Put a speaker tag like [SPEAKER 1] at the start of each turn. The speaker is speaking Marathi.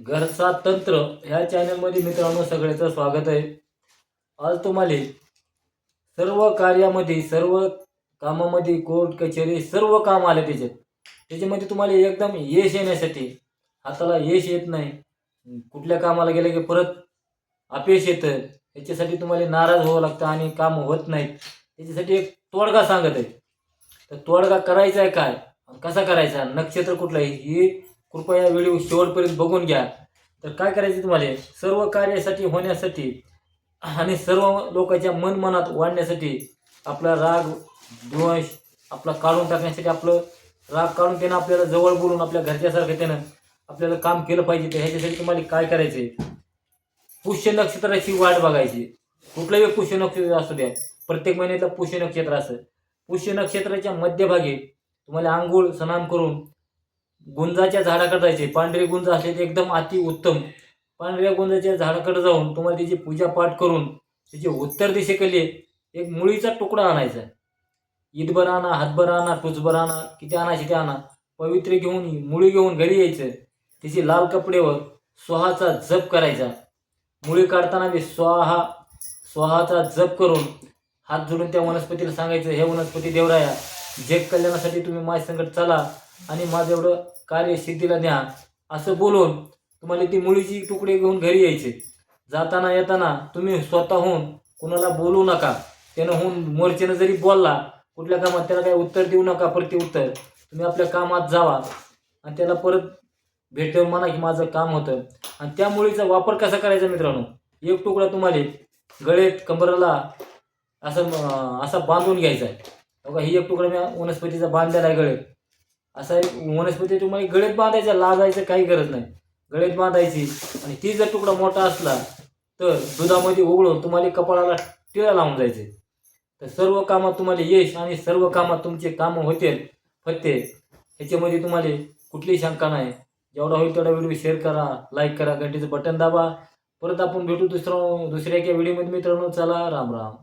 [SPEAKER 1] घरचा तंत्र ह्या चॅनलमध्ये मित्रांनो सगळ्याचं स्वागत आहे. आज तुम्हाला सर्व कार्यामध्ये सर्व कामामध्ये कोर्ट कचेरी सर्व काम आले त्याच्यात. त्याच्यामध्ये तुम्हाला एकदम यश येण्यासाठी हाताला यश येत नाही. कुठल्या कामाला गेलं की परत अपयश येतं. याच्यासाठी तुम्हाला नाराज व्हावं लागतं आणि काम होत नाहीत. त्याच्यासाठी एक तोडगा सांगत आहे. तर तोडगा करायचा आहे काय? कसा करायचा? नक्षत्र कुठलं आहे? ही कृपया व्हिडिओ शेवटपर्यंत बघून घ्या. तर काय करायचं तुम्हाला? सर्व कार्यासाठी होण्यासाठी आणि सर्व लोकांच्या मन मनात वाढण्यासाठी आपला राग द्वंश आपला काढून टाकण्यासाठी आपलं राग काढून त्यानं आपल्याला जवळ बोलून आपल्या घरच्यासारखं त्यानं आपल्याला काम केलं पाहिजे. तर ह्याच्यासाठी तुम्हाला काय करायचं आहे पुष्य नक्षत्राची वाट बघायची. कुठलंही पुष्य नक्षत्र असू द्या. प्रत्येक महिन्यातलं पुष्य नक्षत्र असं. पुष्य नक्षत्राच्या मध्यभागी तुम्हाला आंघोळ स्नान करून गुंजाच्या झाडाकडे जायचे. पांढरे गुंज असले ते एकदम अति उत्तम. पांढऱ्या गुंजाच्या झाडाकडे जाऊन तुम्हाला त्याची पूजापाठ करून त्याची उत्तर दिशेकडे एक मुळीचा तुकडा आणायचा. ईदभर आणा हातभर आणा टुचभर आणा किती आणा शिथे आणा. पवित्र घेऊन मुळी घेऊन घरी यायचं. त्याची लाल कपडेवर स्वाहाचा जप करायचा. मुळी काढताना बी स्वाहा स्वाहाचा जप करून हात जोडून त्या वनस्पतीला सांगायचं हे वनस्पती देवराया जग कल्याणासाठी तुम्ही माझ्या संकट चला. आणि माझं एवढं कार्य सिद्धीला द्या असं बोलून तुम्हाला ती मुळीची तुकडे घेऊन घरी यायचे. जाताना येताना तुम्ही स्वतःहून कुणाला बोलू नका. त्यानं होऊन मोर्चेनं जरी बोलला कुठल्या कामात त्याला काही उत्तर देऊ नका प्रत्युत्तर तुम्ही आपल्या कामात जावा. आणि त्याला परत भेटून म्हणा की माझं काम होतं. आणि त्या मुळीचा वापर कसा करायचा मित्रांनो? एक तुकडा तुम्हाला गळेत कंबराला असं अं, असा बांधून घ्यायचा आहे. बघा ही एक तुकडा मी वनस्पतीचा बांधलेला आहे गळेत. असा एक वनस्पती तुम्हाला गळेत बांधायचा लाजायचं काही गरज नाही. गळेत बांधायची आणि ती जर तुकडा मोठा असला तर दुधामध्ये उघडून तुम्हाला कपाळाला टिळा लावून जायचे. तर सर्व कामात तुम्हाला यश आणि सर्व कामात तुमचे कामं होतील फत्ते ह्याच्यामध्ये तुम्हाला कुठलीही शंका नाही. जेवढा होईल तेवढा व्हिडिओ शेअर करा लाईक करा घंटीचं बटन दाबा. परत आपण भेटू दुसरं दुसऱ्या एका व्हिडिओमध्ये मित्रांनो. चला राम राम.